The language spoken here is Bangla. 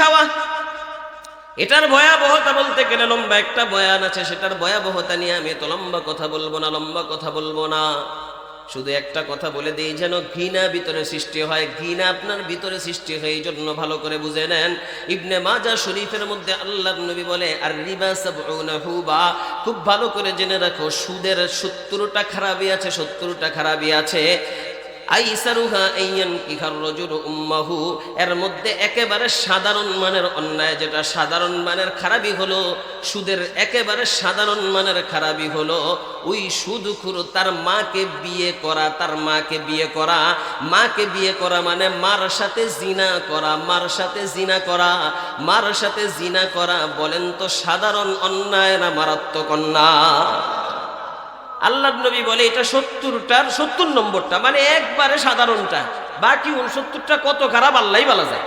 খাওয়া। এটার ভয়াবহতা বলতে গেলে লম্বা একটা বয়ান আছে, সেটার ভয়াবহতা নিয়ে আমি তো লম্বা কথা বলব না, লম্বা কথা বলব না। শুধু একটা কথা বলে দিই, যেন ঘৃণা ভিতরে সৃষ্টি হয়। ঘৃণা আপনার ভিতরে সৃষ্টি হয়, এই জন্য ভালো করে বুঝে নেন। ইবনে মাজা শরীফের মধ্যে আল্লাহ নবী বলে আর রিবা হুবা। খুব ভালো করে জেনে রাখো, সুদের সত্তরটা খারাপই আছে, সত্তরটা খারাপই আছে। আইসারুহা আইয়ান কিহার এর মধ্যে একেবারে সাধারণ মানের অন্যায় যেটা সাধারণ মানের খারাপই হলো, সুদের একেবারে সাধারণ মানের খারাপই হলো, ওই সুদখুর তার মাকে বিয়ে করা, তার মাকে বিয়ে করা, মাকে বিয়ে করা মানে মার সাথে জিনা করা, মার সাথে জিনা করা, মার সাথে জিনা করা বলেন তো সাধারণ অন্যায় না মারাত্মক অন্যায়? আল্লাহ নবী বলে এটা সত্তরটার সত্তর নম্বরটা মানে একবারে সাধারণটা। বাকি উনসত্তরটা কত খারাপ আল্লাহ বলা যায়